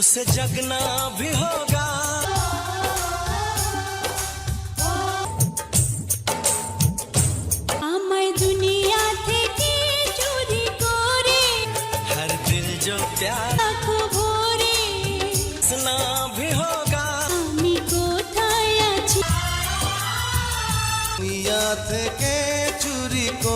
उसे जगना भी होगा আমায় দুনিয়া থেকে চুরি করে हर दिल जो प्यार রাখো ভরে सुना भी होगा আমি কোথায় আছি দুনিয়া থেকে চুরি করে